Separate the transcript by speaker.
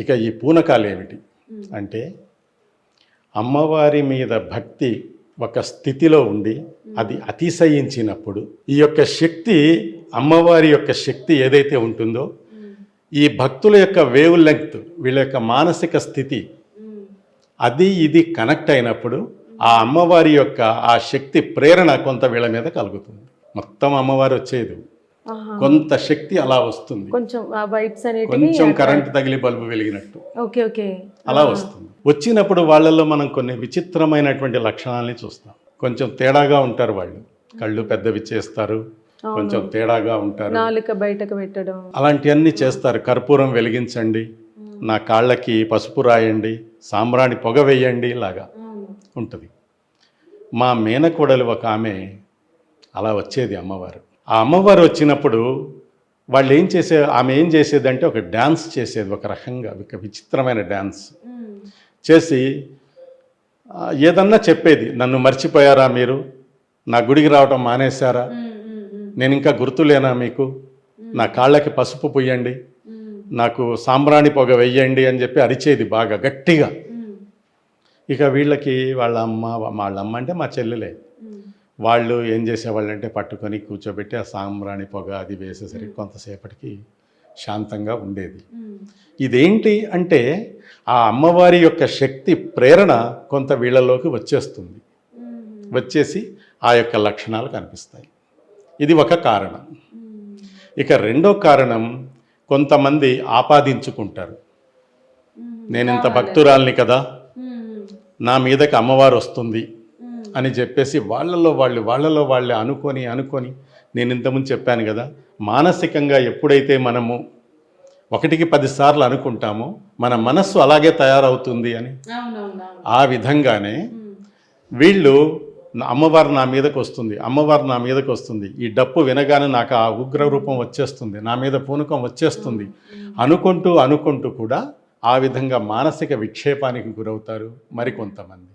Speaker 1: ఇక ఈ పూనకాలు ఏమిటి అంటే అమ్మవారి మీద భక్తి ఒక స్థితిలో ఉండి అది అతిశయించినప్పుడు ఈ యొక్క శక్తి అమ్మవారి యొక్క శక్తి ఏదైతే ఉంటుందో ఈ భక్తుల యొక్క వేవ్ లెంగ్త్ వీళ్ళ యొక్క మానసిక స్థితి అది ఇది కనెక్ట్ అయినప్పుడు ఆ అమ్మవారి యొక్క ఆ శక్తి ప్రేరణ కొంత వీళ్ళ మీద కలుగుతుంది. మొత్తం అమ్మవారు వచ్చేది. కొంత శక్తి అలా వస్తుంది.
Speaker 2: కొంచెం వైబ్స్
Speaker 1: కొంచెం కరెంట్ తగిలి బల్బు వెలిగినట్టు.
Speaker 2: Okay okay.
Speaker 1: అలా వస్తుంది. వచ్చినప్పుడు వాళ్ళల్లో మనం కొన్ని విచిత్రమైనటువంటి లక్షణాలని చూస్తాం. కొంచెం తేడాగా ఉంటారు వాళ్ళు. కళ్ళు పెద్దవి చేస్తారు. కొంచెం తేడాగా ఉంటారు.
Speaker 2: నాలుక బయటకు పెట్టడం.
Speaker 1: అలాంటివన్నీ చేస్తారు. కర్పూరం వెలిగించండి. నా కాళ్ళకి పసుపు రాయండి. సాంబ్రాణి పొగ వేయండి ఇలాగా ఉంటుంది. మా మేనకోడలు ఒక ఆమె అలా వచ్చేది అమ్మవారు. ఆ అమ్మవారు వచ్చినప్పుడు వాళ్ళు ఏం చేసే ఆమె ఏం చేసేదంటే ఒక డ్యాన్స్ చేసేది ఒక రకంగా ఒక విచిత్రమైన డ్యాన్స్ చేసి ఏదన్నా చెప్పేది నన్ను మర్చిపోయారా మీరు? నా గుడికి రావటం మానేశారా? నేను ఇంకా గుర్తులేనా మీకు? నా కాళ్ళకి పసుపు పొయ్యండి. నాకు సాంబ్రాణి పొగ వెయ్యండి అని చెప్పి అరిచేది బాగా గట్టిగా. ఇక వీళ్ళకి వాళ్ళ అమ్మ వాళ్ళ అమ్మ అంటే మా చెల్లెలే. వాళ్ళు ఏం చేసేవాళ్ళు అంటే పట్టుకొని కూర్చోబెట్టి ఆ సాంబ్రాణి పొగ అది వేసేసరికి కొంతసేపటికి శాంతంగా ఉండేది. ఇదేంటి అంటే ఆ అమ్మవారి యొక్క శక్తి ప్రేరణ కొంత వీళ్ళలోకి వచ్చేస్తుంది. వచ్చేసి ఆ యొక్క లక్షణాలు కనిపిస్తాయి. ఇది ఒక కారణం. ఇక రెండో కారణం కొంతమంది ఆపాదించుకుంటారు. నేను ఇంత భక్తురాల్ని కదా. నా మీదకి అమ్మవారు వస్తుంది. అని చెప్పేసి వాళ్ళలో వాళ్ళు వాళ్ళలో వాళ్ళే అనుకొని అనుకొని నేను ఇంతకుముందు చెప్పాను కదా మానసికంగా ఎప్పుడైతే మనము ఒకటికి పదిసార్లు అనుకుంటామో మన మనస్సు అలాగే తయారవుతుంది అని ఆ విధంగానే వీళ్ళు అమ్మవారు నా మీదకి వస్తుంది అమ్మవారు నా మీదకి వస్తుంది. ఈ డప్పు వినగానే నాకు ఆ ఉగ్ర రూపం వచ్చేస్తుంది నా మీద పూనకం వచ్చేస్తుంది. అనుకుంటూ అనుకుంటూ కూడా ఆ విధంగా మానసిక విక్షేపానికి గురవుతారు మరికొంతమంది.